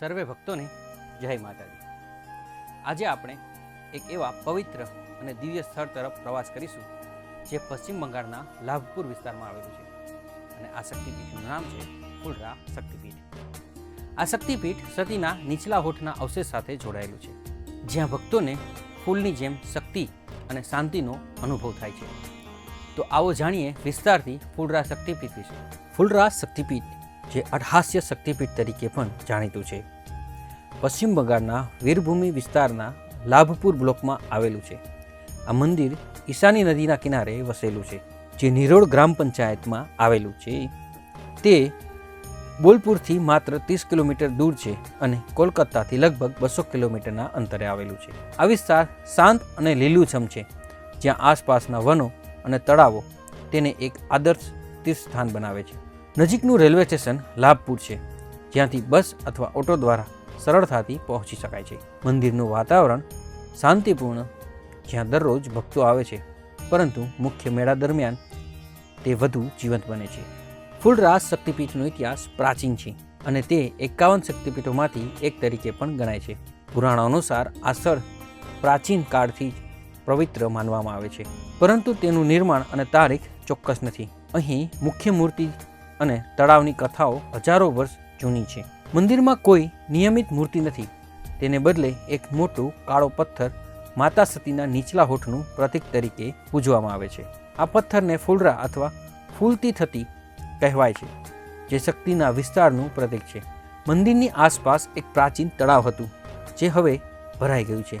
સર્વે ભક્તોને જય માતાજી. આજે આપણે એક એવા પવિત્ર અને દિવ્ય સ્થળ તરફ પ્રવાસ કરીશું, જે પશ્ચિમ બંગાળના લાભપુર વિસ્તારમાં આવેલું છે. અને આ શક્તિપીઠનું નામ છે ફુલરા શક્તિપીઠ. આ શક્તિપીઠ સતીના નીચલા હોઠના અવશેષ સાથે જોડાયેલું છે, જ્યાં ભક્તોને ફૂલની જેમ શક્તિ અને શાંતિનો અનુભવ થાય છે. તો આવો જાણીએ વિસ્તારથી ફૂલરા શક્તિપીઠ વિશે. ફૂલરા શક્તિપીઠ જે અઢાસ્ય શક્તિપીઠ તરીકે પણ જાણીતું છે. પશ્ચિમ બંગાળના વીરભૂમિ વિસ્તારના લાભપુર બ્લોકમાં આવેલું છે. આ મંદિર ઈશાની નદીના કિનારે વસેલું છે, જે નિરોળ ગ્રામ પંચાયતમાં આવેલું છે. તે બોલપુરથી માત્ર ત્રીસ કિલોમીટર દૂર છે અને કોલકાતાથી લગભગ બસો કિલોમીટરના અંતરે આવેલું છે. આ વિસ્તાર શાંત અને લીલુંછમ છે, જ્યાં આસપાસના વનો અને તળાવો તેને એક આદર્શ તીર્થ સ્થાન બનાવે છે. નજીકનું રેલવે સ્ટેશન લાભપુર છે, જ્યાંથી બસ અથવા ઓટો દ્વારા સરળતાથી પહોંચી શકાય છે. મંદિરનું વાતાવરણ શાંતિપૂર્ણ, જ્યાં દરરોજ ભક્તો આવે છે. પરંતુ મુખ્ય મેળા દરમિયાન તે વધુ જીવંત બને છે. ફૂલરાસ શક્તિપીઠનો ઇતિહાસ પ્રાચીન છે અને તે એકાવન શક્તિપીઠોમાંથી એક તરીકે પણ ગણાય છે. પુરાણો અનુસાર આ સ્થળ પ્રાચીન કાળથી જ પવિત્ર માનવામાં આવે છે. પરંતુ તેનું નિર્માણ અને તારીખ ચોક્કસ નથી. અહીં મુખ્ય મૂર્તિ અને તળાવની કથાઓ હજારો વર્ષ જૂની છે. મંદિરમાં કોઈ નિયમિત મૂર્તિ નથી. તેને બદલે એક મોટું કાળો પથ્થર માતા સતીના નીચલા હોઠનું પ્રતીક તરીકે પૂજવામાં આવે છે. આ પથ્થરને ફૂલરા અથવા ફૂલતી થતી કહેવાય છે, જે શક્તિના વિસ્તારનું પ્રતીક છે. મંદિરની આસપાસ એક પ્રાચીન તળાવ હતું, જે હવે ભરાઈ ગયું છે,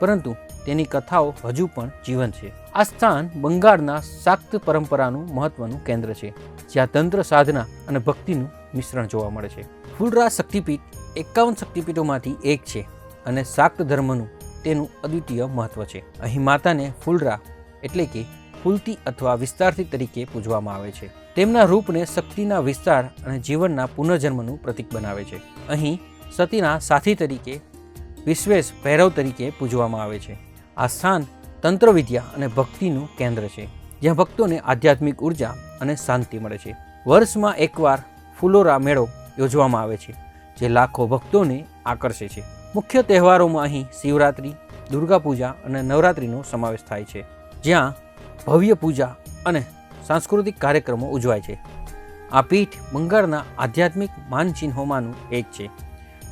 પરંતુ તેની કથાઓ હજુ પણ જીવંત છે. આ સ્થાન બંગાળના શાક્ત પરંપરાનું મહત્વનું કેન્દ્ર છે, જ્યાં તંત્ર, સાધના અને ભક્તિનું મિશ્રણ જોવા મળે છે. ફૂલરા શક્તિપીઠ એકાવન શક્તિપીઠોમાંથી એક છે અને શાક્ત ધર્મનું તેનું અદ્વિતીય મહત્વ છે. અહીં માતાને ફૂલરા એટલે કે ફૂલતી અથવા વિસ્તારથી તરીકે પૂજવામાં આવે છે. તેમના રૂપને શક્તિના વિસ્તાર અને જીવનના પુનર્જન્મનું પ્રતીક બનાવે છે. અહીં સતીના સાથી તરીકે વિશ્વેશ ભૈરવ તરીકે પૂજવામાં આવે છે. આ સ્થાન તંત્રવિદ્યા અને ભક્તિનું કેન્દ્ર છે. જ્યાં ભક્તોને આધ્યાત્મિક ઊર્જા અને શાંતિ મળે છે. વર્ષમાં એકવાર ફુલોરા મેળો યોજવામાં આવે છે, જે લાખો ભક્તોને આકર્ષે છે. મુખ્ય તહેવારોમાં અહીં શિવરાત્રિ, દુર્ગા પૂજા અને નવરાત્રિનો સમાવેશ થાય છે. જ્યાં ભવ્ય પૂજા અને સાંસ્કૃતિક કાર્યક્રમો ઉજવાય છે. આ પીઠ બંગાળના આધ્યાત્મિક માનચિહ્નોમાંનું એક છે,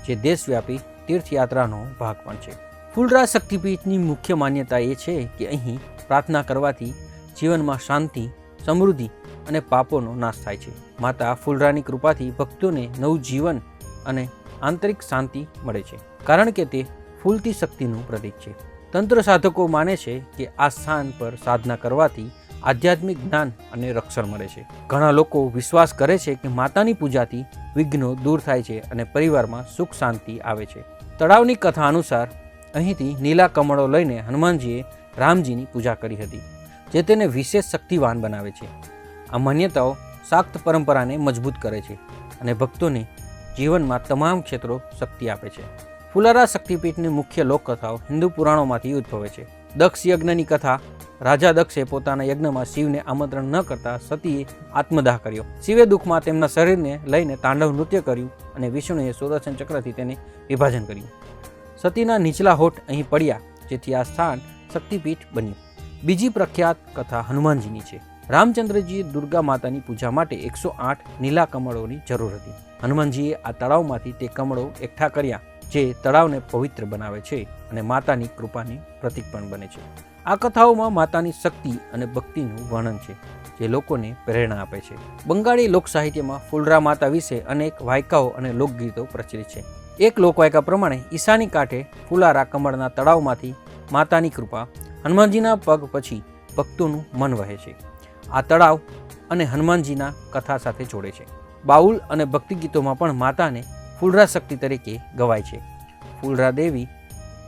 જે દેશવ્યાપી તીર્થયાત્રાનો ભાગ પણ છે. ફૂલરા શક્તિપીઠની મુખ્ય માન્યતા એ છે કે અહીં પ્રાર્થના કરવાથી જીવનમાં શાંતિ સમૃદ્ધિ અને પાપોનો નાશ થાય છે. માતા ફૂલરાની કૃપાથી ભક્તોને નવું જીવન અને આંતરિક શાંતિ મળે છે. કારણ કે તે ફૂલતી શક્તિનું પ્રતીક છે. તંત્ર સાધકો માને છે કે આ સ્થાન પર સાધના કરવાથી આધ્યાત્મિક જ્ઞાન અને રક્ષણ મળે છે. ઘણા લોકો વિશ્વાસ કરે છે કે માતાની પૂજાથી વિઘ્નો દૂર થાય છે અને પરિવારમાં સુખ શાંતિ આવે છે. તળાવની કથા અનુસાર અહીંથી નીલા કમળો લઈને હનુમાનજીએ રામજીની પૂજા કરી હતી. જે તેને વિશેષ શક્તિવાન બનાવે છે. આ માન્યતાઓ શાક્ત પરંપરાને મજબૂત કરે છે અને ભક્તોને જીવનમાં તમામ ક્ષેત્રો શક્તિ આપે છે. ફુલારા શક્તિપીઠની મુખ્ય લોકકથાઓ હિન્દુ પુરાણોમાંથી ઉદ્ભવે છે. દક્ષ યજ્ઞની કથા, રાજા દક્ષે પોતાના યજ્ઞમાં શિવને આમંત્રણ ન કરતા સતીએ આત્મદાહ કર્યો. શિવે દુઃખમાં તેમના શરીરને લઈને તાંડવ નૃત્ય કર્યું અને વિષ્ણુએ સુદર્શન ચક્રથી તેને વિભાજન કર્યું. સતીના નીચલા હોઠ અહીં પડ્યા, જેથી આ સ્થાન શક્તિપીઠ બન્યું. બીજી પ્રખ્યાત કથા હનુમાનજીની છે. રામચંદ્રજીએ દુર્ગા માતાની પૂજા માટે એકસો આઠ નીલા કમળોની જરૂર હતી. હનુમાનજીએ આ તળાવમાંથી તે કમળો એકઠા કર્યા, જે તળાવને પવિત્ર બનાવે છે અને માતાની કૃપાની પ્રતીક પણ બને છે. આ કથાઓમાં માતાની શક્તિ અને ભક્તિનું વર્ણન છે, જે લોકોને પ્રેરણા આપે છે. બંગાળી લોક સાહિત્યમાં ફૂલરા માતા વિશે અનેક વાયકાઓ અને લોકગીતો પ્રચલિત છે. એક લોકવાયકા પ્રમાણે ઈશાની કાંઠે ફુલારા કમળના તળાવમાંથી માતાની કૃપા હનુમાનજીના પગ પછી ભક્તોનું મન વહે છે. આ તળાવ અને હનુમાનજીના કથા સાથે જોડે છે. બાઉલ અને ભક્તિ ગીતોમાં પણ માતાને ફૂલરા શક્તિ તરીકે ગવાય છે. ફૂલરા દેવી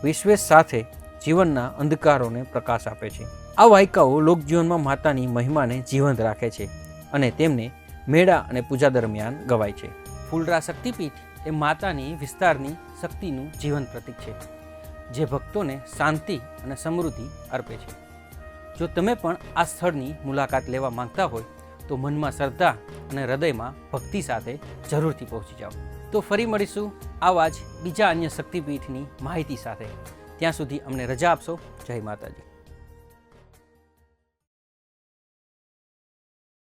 વિશ્વેશ સાથે જીવનના અંધકારોને પ્રકાશ આપે છે. આ વાયકાઓ લોકજીવનમાં માતાની મહિમાને જીવંત રાખે છે અને તેમને મેળા અને પૂજા દરમિયાન ગવાય છે. ફૂલરા શક્તિપીઠ એ માતાની વિસ્તારની શક્તિનું જીવંત પ્રતીક છે. જે ભક્તોને શાંતિ અને સમૃદ્ધિ અર્પે છે. જો તમે પણ આ સ્થળની મુલાકાત લેવા માંગતા હોય, તો મનમાં શ્રદ્ધા અને હૃદયમાં ભક્તિ સાથે જરૂરથી પહોંચી જાઓ. તો ફરી મળીશું આવા જ બીજા અન્ય શક્તિપીઠની માહિતી સાથે. ત્યાં સુધી અમને રજા આપશો. જય માતાજી.